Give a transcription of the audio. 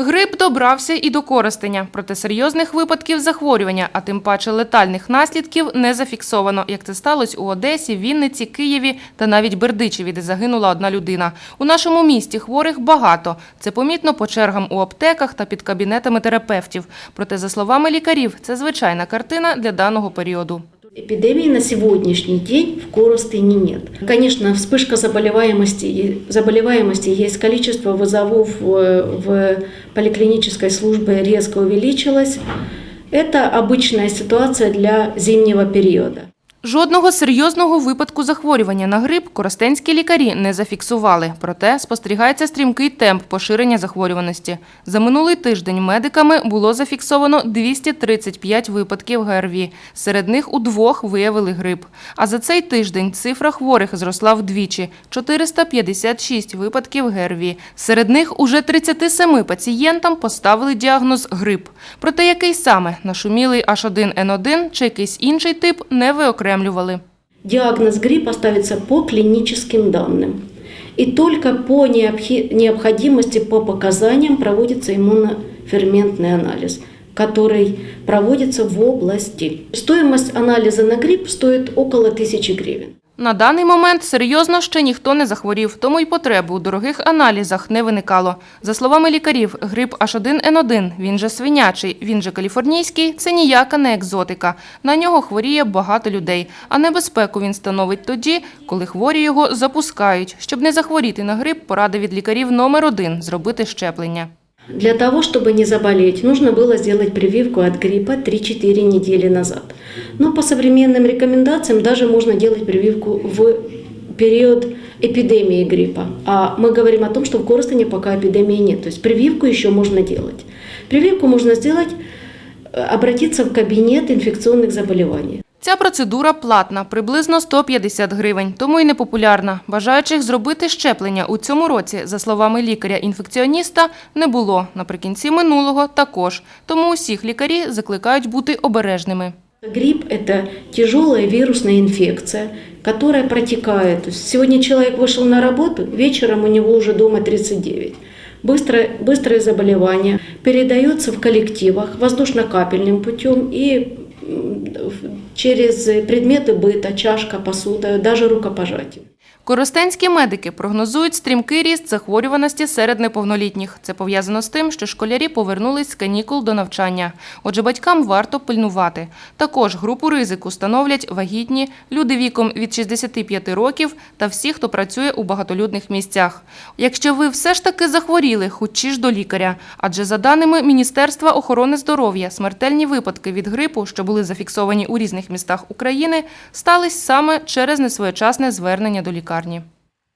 Грип добрався і до Коростеня, проте серйозних випадків захворювання, а тим паче летальних наслідків не зафіксовано, як це сталося у Одесі, Вінниці, Києві та навіть Бердичеві, де загинула одна людина. У нашому місті хворих багато. Це помітно по чергам у аптеках та під кабінетами терапевтів. Проте, за словами лікарів, це звичайна картина для даного періоду. Эпидемии на сегодняшний день в Коростыне нет. Конечно, вспышка заболеваемости, заболеваемости есть количество вызовов в, в поликлинической службе резко увеличилось. Это обычная ситуация для зимнего периода. Жодного серйозного випадку захворювання на грип коростенські лікарі не зафіксували. Проте спостерігається стрімкий темп поширення захворюваності. За минулий тиждень медиками було зафіксовано 235 випадків ГРВІ. Серед них у двох виявили грип. А за цей тиждень цифра хворих зросла вдвічі – 456 випадків ГРВІ. Серед них уже 37 пацієнтам поставили діагноз грип. Проте який саме – нашумілий H1N1 чи якийсь інший тип – не виокремлювали Диагноз гриппа ставится по клиническим данным. И только по необхи- необходимости, по показаниям проводится иммуноферментный анализ, который проводится в области. Стоимость анализа на грипп стоит около 1000 гривен. На даний момент серйозно ще ніхто не захворів, тому й потреби у дорогих аналізах не виникало. За словами лікарів, грип H1N1, він же свинячий, він же каліфорнійський, це ніяка не екзотика. На нього хворіє багато людей, а небезпеку він становить тоді, коли хворі його запускають. Щоб не захворіти на грип, порада від лікарів номер один – зробити щеплення. Для того, чтобы не заболеть, нужно было сделать прививку от гриппа 3-4 недели назад. Но по современным рекомендациям даже можно делать прививку в период эпидемии гриппа. А мы говорим о том, что в Коростыне пока эпидемии нет. То есть прививку еще можно делать. Прививку можно сделать, э, обратиться в кабинет инфекционных заболеваний. Ця процедура платна, приблизно 150 гривень, тому й непопулярна. Бажаючих зробити щеплення у цьому році, за словами лікаря-інфекціоніста, не було. Наприкінці минулого також. Тому усіх лікарі закликають бути обережними. Грипп – это тяжелая вирусная инфекция, которая протекает. То есть сегодня человек вышел на работу, вечером у него уже дома 39. Быстрое, быстрое заболевание передается в коллективах воздушно-капельным путем и м, через предметы быта, чашка, посуда, даже рукопожатие. Коростенські медики прогнозують стрімкий ріст захворюваності серед неповнолітніх. Це пов'язано з тим, що школярі повернулись з канікул до навчання. Отже, батькам варто пильнувати. Також групу ризику становлять вагітні, люди віком від 65 років та всі, хто працює у багатолюдних місцях. Якщо ви все ж таки захворіли, хочі ж до лікаря. Адже за даними Міністерства охорони здоров'я, смертельні випадки від грипу, що були зафіксовані у різних містах України, стались саме через несвоєчасне звернення до лікарні.